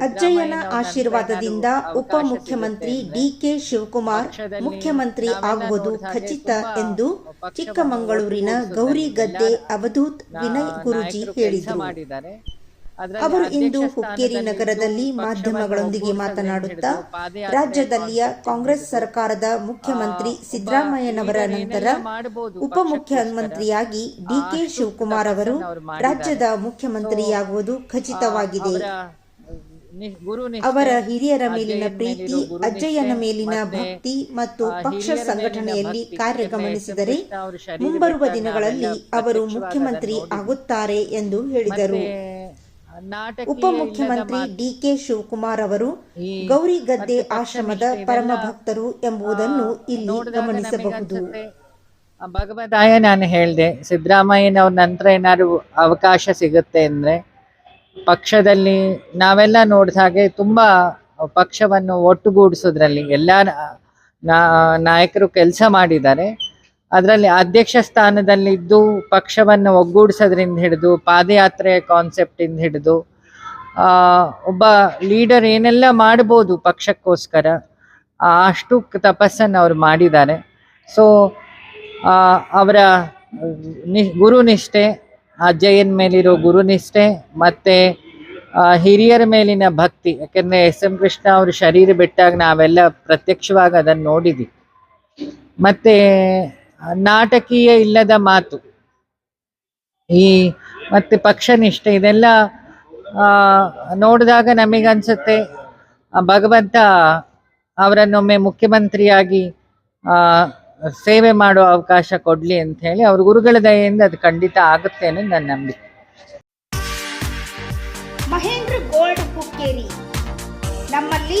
ಅಜ್ಜಯ್ಯನ ಆಶೀರ್ವಾದದಿಂದ ಉಪಮುಖ್ಯಮಂತ್ರಿ ಡಿಕೆ ಶಿವಕುಮಾರ್ ಮುಖ್ಯಮಂತ್ರಿ ಆಗುವುದು ಖಚಿತ ಎಂದು ಚಿಕ್ಕಮಗಳೂರಿನ ಗೌರಿಗದ್ದೆ ಅವಧೂತ್ ವಿನಯ್ ಗುರುಜಿ ಹೇಳಿದರು. ಅವರು ಇಂದು ಹುಕ್ಕೇರಿ ನಗರದಲ್ಲಿ ಮಾಧ್ಯಮಗಳೊಂದಿಗೆ ಮಾತನಾಡುತ್ತಾ ರಾಜ್ಯದಲ್ಲಿಯ ಕಾಂಗ್ರೆಸ್ ಸರ್ಕಾರದ ಮುಖ್ಯಮಂತ್ರಿ ಸಿದ್ದರಾಮಯ್ಯನವರ ನಂತರ ಉಪಮುಖ್ಯಮಂತ್ರಿಯಾಗಿ ಡಿಕೆ ಶಿವಕುಮಾರ್ ಅವರು ರಾಜ್ಯದ ಮುಖ್ಯಮಂತ್ರಿಯಾಗುವುದು ಖಚಿತವಾಗಿದೆ. ಅವರ ಹಿರಿಯರ ಮೇಲಿನ ಪ್ರೀತಿ ಅಜ್ಜಯ್ಯನ ಮೇಲಿನ ಭಕ್ತಿ ಮತ್ತು ಪಕ್ಷ ಸಂಘಟನೆಯಲ್ಲಿ ಕಾರ್ಯ ಗಮನಿಸಿದರೆ ಮುಂಬರುವ ದಿನಗಳಲ್ಲಿ ಅವರು ಮುಖ್ಯಮಂತ್ರಿ ಆಗುತ್ತಾರೆ ಎಂದು ಹೇಳಿದರು. ಉಪಮುಖ್ಯಮಂತ್ರಿ ಡಿಕೆ ಶಿವಕುಮಾರ್ ಅವರು ಗೌರಿಗದ್ದೆ ಆಶ್ರಮದ ಪರಮ ಭಕ್ತರು ಎಂಬುದನ್ನು ಇಲ್ಲಿ ಗಮನಿಸಬಹುದು. ಭಗವದಾಯ ನಾನು ಹೇಳಿದೆ ಸಿದ್ದರಾಮಯ್ಯನವ್ರ ನಂತರ ಏನಾದ್ರು ಅವಕಾಶ ಸಿಗುತ್ತೆ ಅಂದ್ರೆ ಪಕ್ಷದಲ್ಲಿ ನಾವೆಲ್ಲ ನೋಡಿದ ಹಾಗೆ ತುಂಬಾ ಪಕ್ಷವನ್ನು ಒಟ್ಟುಗೂಡಿಸೋದ್ರಲ್ಲಿ ಎಲ್ಲ ನಾ- ನಾಯಕರು ಕೆಲಸ ಮಾಡಿದ್ದಾರೆ. ಅದರಲ್ಲಿ ಅಧ್ಯಕ್ಷ ಸ್ಥಾನದಲ್ಲಿದ್ದು ಪಕ್ಷವನ್ನು ಒಗ್ಗೂಡಿಸೋದ್ರಿಂದ ಹಿಡಿದು, ಪಾದಯಾತ್ರೆಯ ಕಾನ್ಸೆಪ್ಟಿಂದ ಹಿಡಿದು ಒಬ್ಬ ಲೀಡರ್ ಏನೆಲ್ಲ ಮಾಡ್ಬೋದು ಪಕ್ಷಕ್ಕೋಸ್ಕರ ಅಷ್ಟು ತಪಸ್ಸನ್ನು ಅವ್ರು ಮಾಡಿದ್ದಾರೆ. ಸೊ ಅವರ ನಿ ಗುರುನಿಷ್ಠೆ ಅಜ್ಜಯ್ಯನ ಮೇಲಿರೋ ಗುರುನಿಷ್ಠೆ ಮತ್ತು ಹಿರಿಯರ ಮೇಲಿನ ಭಕ್ತಿ, ಯಾಕೆಂದರೆ ಎಸ್ ಎಂ ಕೃಷ್ಣ ಅವರು ಶರೀರ ಬಿಟ್ಟಾಗ ನಾವೆಲ್ಲ ಪ್ರತ್ಯಕ್ಷವಾಗಿ ಅದನ್ನು ನೋಡಿದ್ವಿ. ಮತ್ತು ನಾಟಕೀಯ ಇಲ್ಲದ ಮಾತು. ಈ ಮತ್ತು ಪಕ್ಷನಿಷ್ಠೆ ಇದೆಲ್ಲ ಆ, ನೋಡಿದಾಗ ನಮಗನ್ಸುತ್ತೆ ಭಗವಂತ ಅವರನ್ನೊಮ್ಮೆ ಮುಖ್ಯಮಂತ್ರಿಯಾಗಿ ಸೇವೆ ಮಾಡೋ ಅವಕಾಶ ಕೊಡಲಿ ಅಂತ ಹೇಳಿ ಅವ್ರ ಗುರುಗಳ ದಯೆಯಿಂದ ಅದು ಖಂಡಿತ ಆಗುತ್ತೆ ಅನ್ನೋದು ನನ್ನ ನಂಬಿಕೆ. ಮಹೇಂದ್ರ ಗೋಲ್ಡ್ ಹುಕ್ಕೇರಿ. ನಮ್ಮಲ್ಲಿ